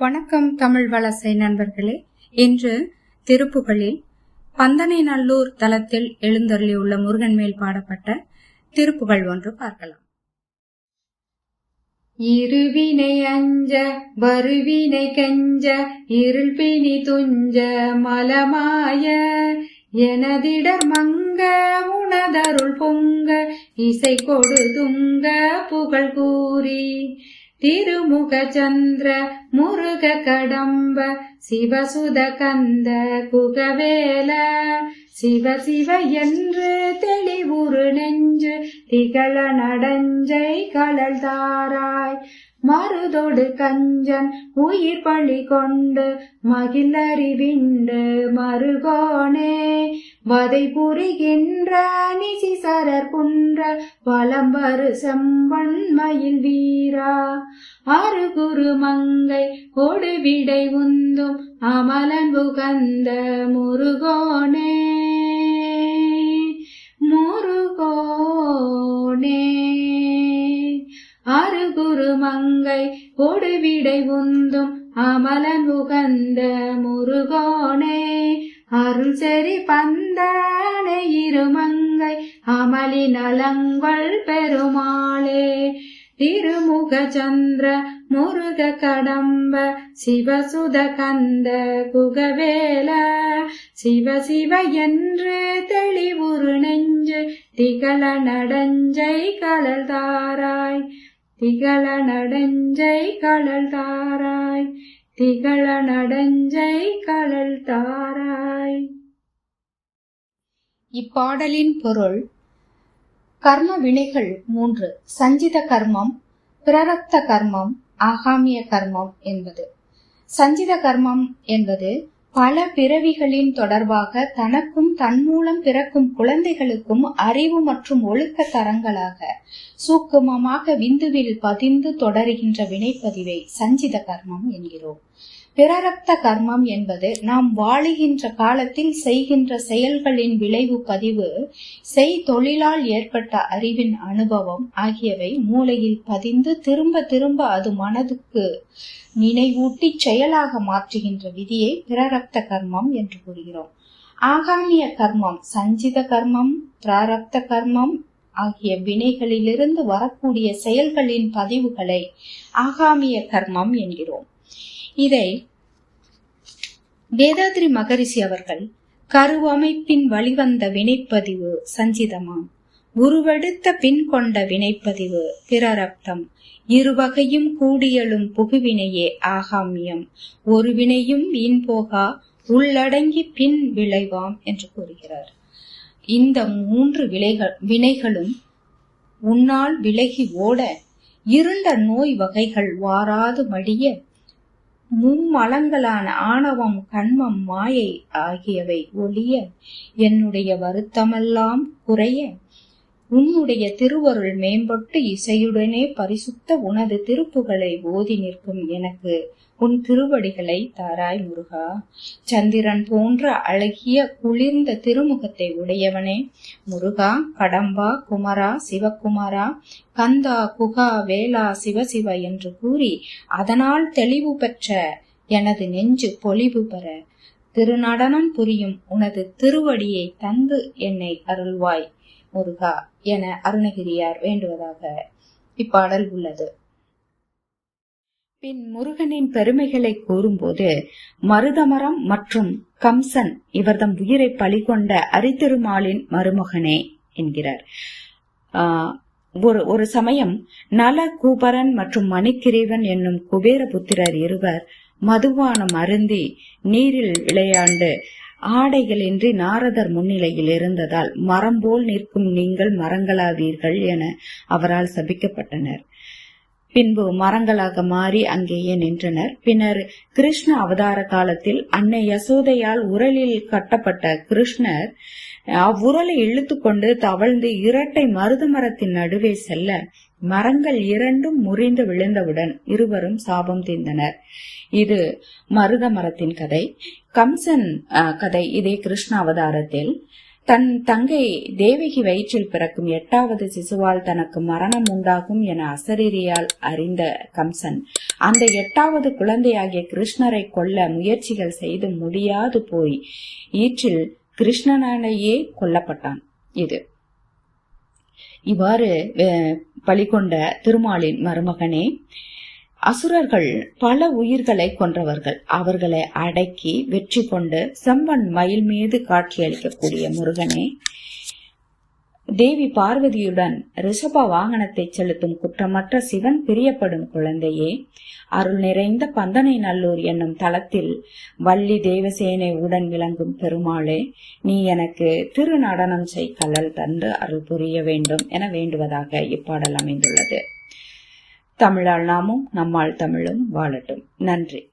வணக்கம் தமிழ் வலசை நண்பர்களே. இன்று திருப்புகளில் பந்தனைநல்லூர் தலத்தில் எழுந்தருளியுள்ள முருகன் மேல் பாடப்பட்ட திருப்புகள் ஒன்று பார்க்கலாம். இருவினை அஞ்ச வருவினை கெஞ்ச இருள் பிணி துஞ்ச மலமாய எனதிடர் மங்க உணதருள் பொங்க இசை கொடு துங்க புகழ் கூறி. திருமுக சந்திர முருக கடம்ப சிவசுத கந்த குகவேல சிவ சிவ என்று தெளிவுறு நெஞ்சு திகழ நடஞ்சை கடல் தாராய். மருதோடு கஞ்சன் உயிர் பழி கொண்டு மகிழறிவிண்டு மருகோனே. வதை புரிகின்ற நிசிசரர் குன்ற வலம்பரு செம்பன் மயில் வீரா அருகுரு மங்கை கொடு உந்தும் அமலன் புகந்த முருகோ மங்கை கொடு விடை உந்தும் அமலன் உகந்த முருகோனே அருள் செறி பந்தனை இருமங்கை அமளி நலங்கள் பெருமாளே திருமுக சந்திர முருக கடம்ப சிவசுத கந்த குகவேல சிவ சிவ என்று தெளிவுறு நெஞ்சு திகழ நடஞ்சை கலல் தாராய் திகழ நடஞ்சை கடல் தாராய் திகழ நடஞ்சை கடல் தாராய். இப்பாடலின் பொருள் கர்ம வினைகள் மூன்று சஞ்சித கர்மம் பிரரக்த கர்மம் ஆகாமிய கர்மம் என்பது. சஞ்சித கர்மம் என்பது பல பிறவிகளின் தொடர்பாக தனக்கும் தன் மூலம் பிறக்கும் குழந்தைகளுக்கும் அறிவு மற்றும் ஒழுக்க தரங்களாக சூக்குமமாக விந்துவில் பதிந்து தொடருகின்ற வினைப்பதிவை சஞ்சித கர்மம் என்கிறோம். பிறரப்த கர்மம் என்பது நாம் வாழுகின்ற காலத்தில் செய்கின்ற செயல்களின் விளைவு பதிவு செய் தொழிலால் ஏற்பட்ட அறிவின் அனுபவம் ஆகியவை மூளையில் பதிந்து திரும்ப திரும்ப அது மனதுக்கு நினைவூட்டி செயலாக மாற்றுகின்ற விதியை பிறரப்த கர்மம் என்று கூறுகிறோம். ஆகாமிய கர்மம் சஞ்சித கர்மம் பிராரப்த கர்மம் ஆகிய வினைகளிலிருந்து வரக்கூடிய செயல்களின் பதிவுகளை ஆகாமிய கர்மம் என்கிறோம். இதை வேதாத்ரி மகரிஷி அவர்கள் கருவமைப்பின் வழிவந்த வினைப்பதிவு சஞ்சிதமாம். உருவெடுத்த பின் கொண்ட வினைப்பதிவு பிறரப்தம் இருவகையும் கூடியலும் புகுவினையே ஆகாமியம். ஒரு வினையும் வீண் போகா உள்ளடங்கி பின் விளைவாம் என்று கூறுகிறார். இந்த மூன்று விளைகள் வினைகளும் உன்னால் விலகி ஓட இருண்ட நோய் வகைகள் வாராது மடிய மும்மலங்களான ஆணவம் கண்மம் மாயை ஆகியவை ஒளிய என்னுடைய வருத்தமெல்லாம் குறைய உன்னுடைய திருவருள் மேம்பட்டு இசையுடனே பரிசுத்த உனது திருப்புகளை ஓதி நிற்கும் எனக்கு உன் திருவடிகளை தாராய் முருகா. சந்திரன் போன்ற அழகிய குளிர்ந்த திருமுகத்தை உடையவனே. முருகா கடம்பா குமரா சிவகுமாரா கந்தா குகா வேளா சிவசிவ என்று கூறி அதனால் தெளிவு பெற்ற எனது நெஞ்சு பொலிவு பெற திருநடனம் புரியும் உனது திருவடியை தந்து என்னை அருள்வாய். முருகா என அருணகிரியார் வேண்டுவதாக இப்பாடல் உள்ளது. பின் முருகனின் பெருமைகளை கூறும்போது மருதமரம் மற்றும் கம்சன் இவர்தம் உயிரை பலிகொண்ட அரித்திருமாலின் மருமகனே என்கிறார். ஒரு ஒரு சமயம் நல கூபரன் மற்றும் மணிக்கிரீவன் என்னும் குபேரபுத்திரர் இருவர் மதுவானம் அருந்தி நீரில் விளையாண்டு ஆடைகளின்றி நாரதர் முன்னிலையில் இருந்ததால் மரம் போல் நிற்கும் நீங்கள் மரங்களாவீர்கள் என அவரால் சபிக்கப்பட்டனர். பின்பு மரங்களாக மாறி அங்கேயே நின்றனர். பின்னர் கிருஷ்ண அவதார காலத்தில் அன்னை யசோதையால் உரலில் கட்டப்பட்ட கிருஷ்ணர் அவ்வுரலை இழுத்துக்கொண்டு தவழ்ந்து இரட்டை மருத மரத்தின் நடுவே செல்ல மரங்கள் இரண்டும் முறிந்து விழுந்தவுடன் இருவரும் சாபம் தீர்ந்தனர். இது மருத மரத்தின் கதை. கம்சன் கதை. இதே கிருஷ்ண அவதாரத்தில் தன் தங்கை தேவகி வயிற்றில் பிறக்கும் எட்டாவது சிசுவால் தனக்கு மரணம் உண்டாகும் என அசரீரியால் அறிந்த கம்சன். அந்த எட்டாவது குழந்தையாகிய கிருஷ்ணரை கொல்ல முயற்சிகள் செய்து முடியாது போய் ஈற்றில் கிருஷ்ணனாலேயே கொல்லப்பட்டான் இது. இவ்வாறு பலிகொண்ட திருமாலின் மருமகனே அசுரர்கள் பல உயிர்களை கொன்றவர்கள். அவர்களை அடக்கி வெற்றி கொண்டு செம்பன் மயில் மீது காட்சியளிக்கக்கூடிய முருகனே தேவி பார்வதியுடன் ரிஷப வாகனத்தை செலுத்தும் குற்றமற்ற சிவன் பிரியப்படும் குழந்தையே அருள் நிறைந்த பந்தனை நல்லூர் என்னும் தளத்தில் வள்ளி தேவசேனை உடன் விளங்கும் பெருமாளே நீ எனக்கு திரு நடனம் செய் கலல் தந்து அருள் புரிய வேண்டும் என வேண்டுவதாக இப்பாடல் அமைந்துள்ளது. தமிழால் நாமும் நம்மால் தமிழும் வாழட்டும். நன்றி.